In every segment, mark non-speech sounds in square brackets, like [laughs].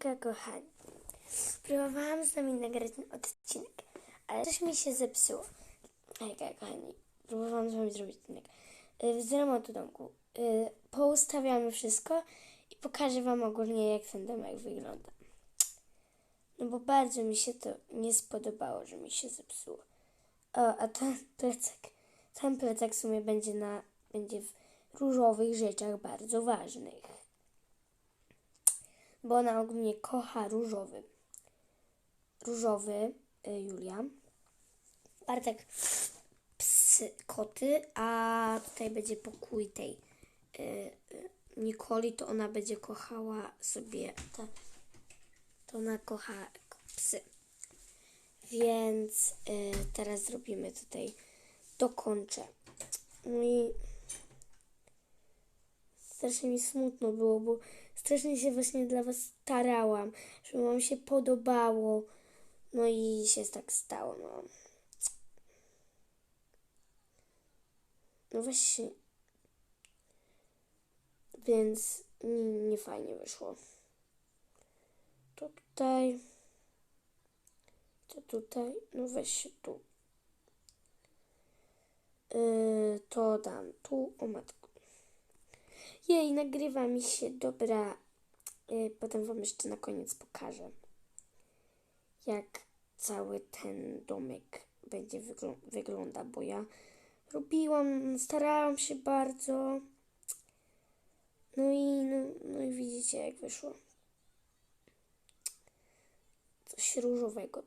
Kochani. Próbowałam z nami nagrać ten odcinek, ale coś mi się zepsuło. Hejka kochani. Próbowałam z wami zrobić odcinek. Y, Z remontu domku. Y, Poustawiamy wszystko i pokażę wam ogólnie jak ten domek wygląda. No bo bardzo mi się to nie spodobało, że mi się zepsuło. O, a ten plecak. Ten plecak w sumie będzie na będzie w różowych rzeczach bardzo ważnych bo ona ogólnie kocha różowy. Różowy y, Julia. Bartek psy, koty, a tutaj będzie pokój tej y, y, Nikoli, to ona będzie kochała sobie to, to ona kocha psy. Więc y, teraz zrobimy tutaj dokończę. No i strasznie mi smutno było, bo strasznie się właśnie dla Was starałam, żeby Wam się podobało. No i się tak stało, no. No właśnie. Więc nie, nie fajnie wyszło. To tutaj. To tutaj. No weź się tu. Yy, to dam tu. O matko. Jej, nagrywa mi się. Dobra. Yy, potem Wam jeszcze na koniec pokażę, jak cały ten domek będzie wyglą- wygląda, bo ja robiłam, starałam się bardzo. No i, no, no i widzicie, jak wyszło. Coś różowego.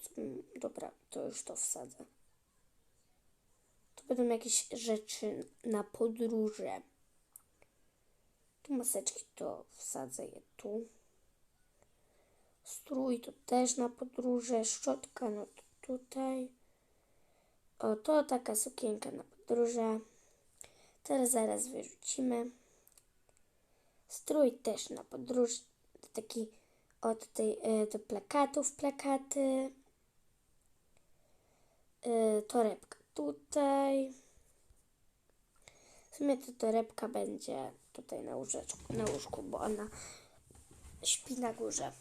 Dobra, to już to wsadzę. To będą jakieś rzeczy na podróże. Tu maseczki to wsadzę je tu. Strój to też na podróże. Szczotka no to tutaj. O, to taka sukienka na podróże. Teraz zaraz wyrzucimy. Strój też na podróż. Taki, o tutaj e, do plakatów plakaty. E, torebka tutaj. W sumie to torebka będzie tutaj na łóżeczku, na łóżku, bo ona śpi na górze.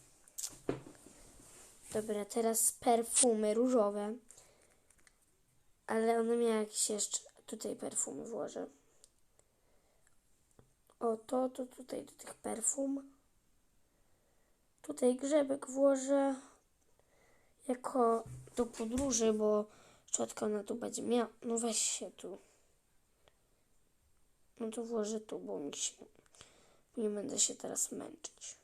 Dobra, teraz perfumy różowe. Ale one miały jakieś jeszcze tutaj perfumy włożę. O, to, to tutaj do tych perfum. Tutaj grzebek włożę jako do podróży, bo szczotka ona tu będzie miała. No weź się tu. No to włożę tu, bo mi się, nie będę się teraz męczyć.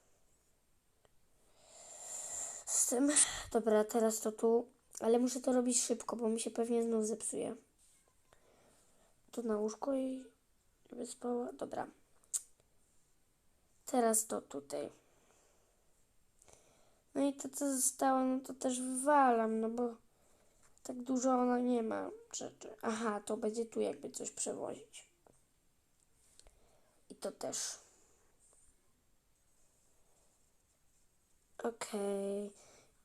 Z tym. Dobra, teraz to tu. Ale muszę to robić szybko, bo mi się pewnie znów zepsuje. To na łóżko i żeby spała. Dobra. Teraz to tutaj. No i to, co zostało, no to też wywalam, no bo tak dużo ona nie ma rzeczy. Aha, to będzie tu jakby coś przewozić. To też. Okej.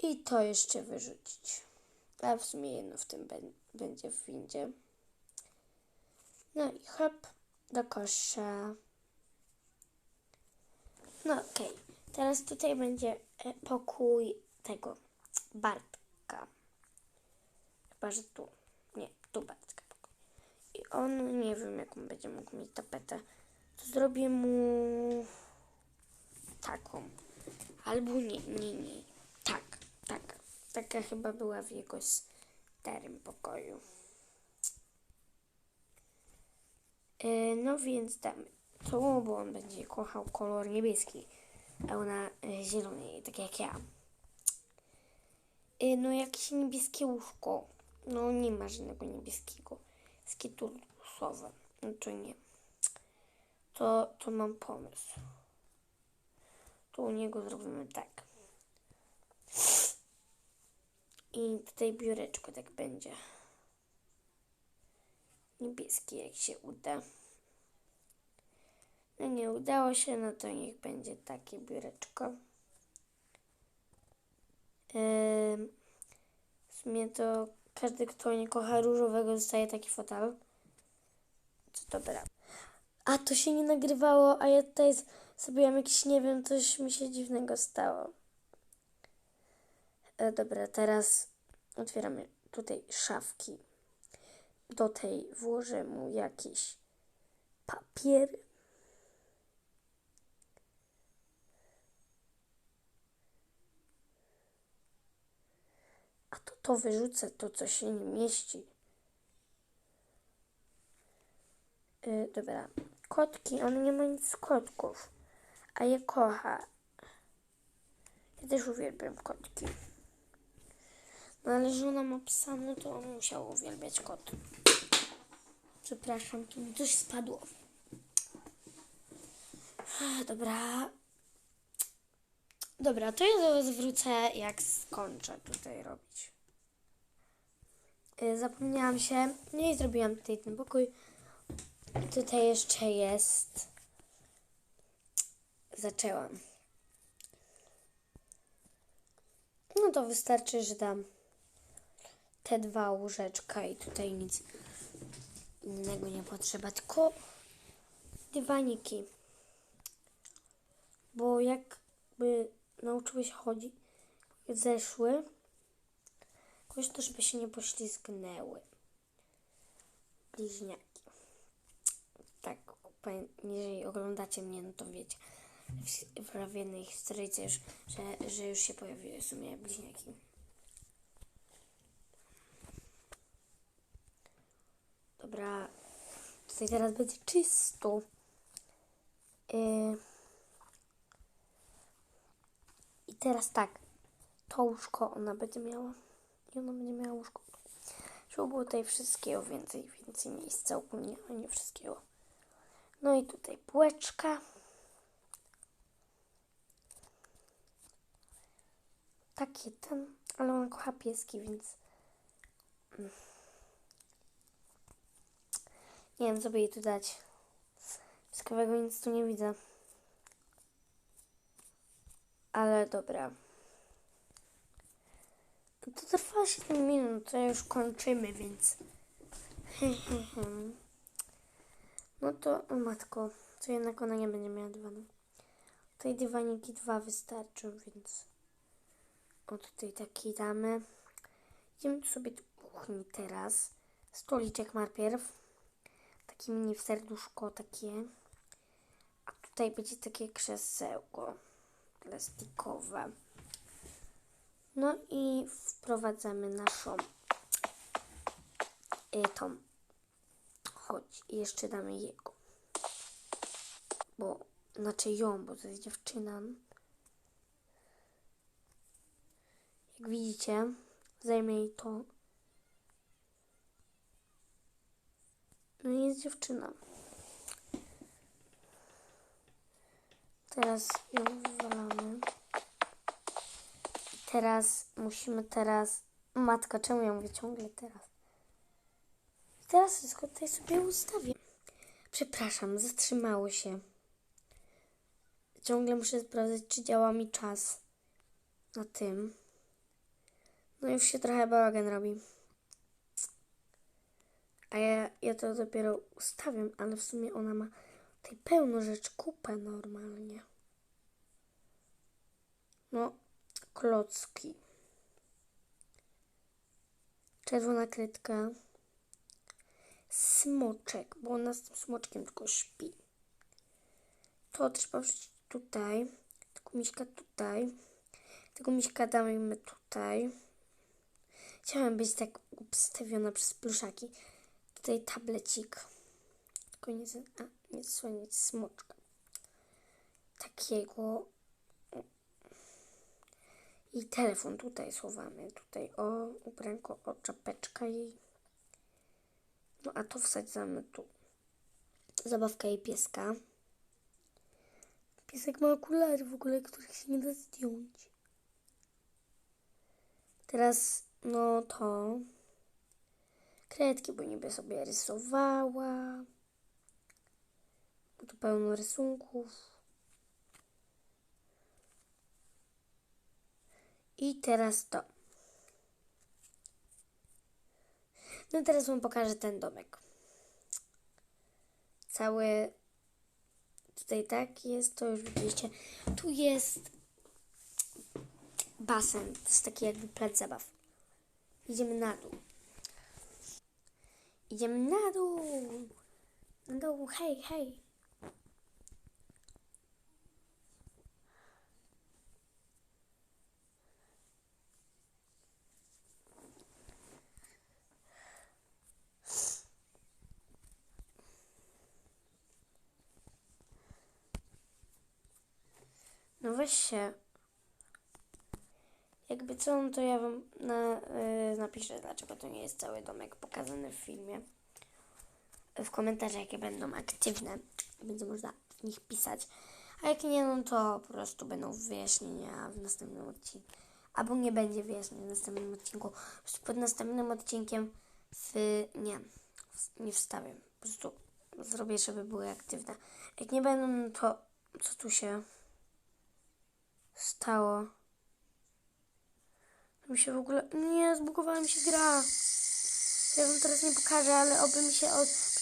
I to jeszcze wyrzucić. A w sumie jedno w tym bę- będzie w windzie. No i hop, do kosza. No okej. Teraz tutaj będzie e, pokój tego Bartka. Chyba, że tu. Nie, tu Bartka. I on, nie wiem jak on będzie mógł mieć tapetę. To zrobię mu taką. Albo nie, nie, nie. Tak, tak. Taka chyba była w jego starym pokoju. E, no więc damy to, bo on będzie kochał kolor niebieski, a ona e, zielony, tak jak ja. E, no jakieś niebieskie łóżko. No nie ma żadnego niebieskiego. Jest losowe. No to nie. To, to mam pomysł. Tu u niego zrobimy tak. I tutaj biureczko tak będzie. Niebieskie jak się uda. No nie udało się, no to niech będzie takie biureczko. Ym, w sumie to każdy, kto nie kocha różowego, dostaje taki fotel. Co dobra. A to się nie nagrywało, a ja tutaj zrobiłam jakiś, nie wiem, coś mi się dziwnego stało. E, dobra, teraz otwieramy tutaj szafki. Do tej włożę mu jakieś papiery. A to to wyrzucę, to co się nie mieści. Y, dobra, kotki, on nie ma nic z kotków, a je kocha. Ja też uwielbiam kotki. No ale że ona ma psa, no to on musiał uwielbiać kot. Przepraszam, tu mi coś spadło. Ech, Dobra. Dobra, to ja do was wrócę, jak skończę tutaj robić. Y, Zapomniałam się. Nie i zrobiłam tutaj ten pokój. Tutaj jeszcze jest. Zaczęłam. No to wystarczy, że dam te dwa łóżeczka i tutaj nic innego nie potrzeba, tylko dywaniki. Bo jakby nauczyły się chodzić, zeszły, jakoś to, żeby się nie poślizgnęły. Bliźniaki. Tak, jeżeli oglądacie mnie, no to wiecie. W, w jednej historyjce że, że już się pojawiły w sumie bliźniaki. Dobra, tutaj teraz będzie czysto. Yy. I teraz tak, to łóżko ona będzie miała. I ona będzie miała łóżko. Żeby było tutaj wszystkiego więcej, więcej miejsca ogólnie, a nie wszystkiego. No i tutaj półeczka. Taki ten, ale ona kocha pieski, więc... Nie wiem, co by jej tu dać. Ciekawego nic tu nie widzę. Ale dobra. To trwa 7 minut, to już kończymy, więc... [laughs] No to, o matko, to jednak ona nie będzie miała dywanu. Tutaj dywaniki dwa wystarczą, więc... O, tutaj taki damy. Idziemy sobie do kuchni teraz. Stoliczek najpierw. Taki mini w serduszko takie. A tutaj będzie takie krzesełko plastikowe. No i wprowadzamy naszą y, tą. Chodź, jeszcze damy jego. Bo, znaczy ją, bo to jest dziewczyna. Jak widzicie, zajmie jej to. No i jest dziewczyna. Teraz ją wywalamy. Teraz musimy teraz... Matka, czemu ja mówię ciągle teraz? Teraz wszystko tutaj sobie ustawię. Przepraszam, zatrzymało się. Ciągle muszę sprawdzać, czy działa mi czas na tym. No już się trochę bałagan robi. A ja, ja to dopiero ustawiam, ale w sumie ona ma tutaj pełno rzeczy, kupę normalnie. No, klocki. Czerwona krytka. Smoczek, bo ona z tym smoczkiem tylko śpi. To trzeba wrzucić tutaj. Tego miśka tutaj. Tego miśka damy tutaj. Chciałam być tak obstawiona przez pluszaki. Tutaj tablecik. Tylko nie, a, nie zasłonić smoczka. Takiego. I telefon tutaj schowamy. Tutaj o ubranko, o czapeczka jej. No a to wsadzamy tu. Zabawka jej pieska. Piesek ma okulary w ogóle, których się nie da zdjąć. Teraz, no to kredki, bo niby sobie rysowała. Bo tu pełno rysunków. I teraz to. No teraz wam pokażę ten domek. Cały tutaj tak jest, to już widzieliście. Tu jest basen. To jest taki jakby plac zabaw. Idziemy na dół. Idziemy na dół. Na dół, hej, hej. No weź się. Jakby co, no to ja wam na, y, napiszę, dlaczego to nie jest cały domek pokazany w filmie. W komentarzach, jakie będą aktywne. Będzie można w nich pisać. A jak nie, no to po prostu będą wyjaśnienia w następnym odcinku. Albo nie będzie wyjaśnień w następnym odcinku. Pod następnym odcinkiem w, nie, w, nie wstawię. Po prostu zrobię, żeby były aktywne. Jak nie będą, no to co tu się stało? Mi się w ogóle... Nie, zbugowała mi się gra. Ja wam teraz nie pokażę, ale oby mi się od...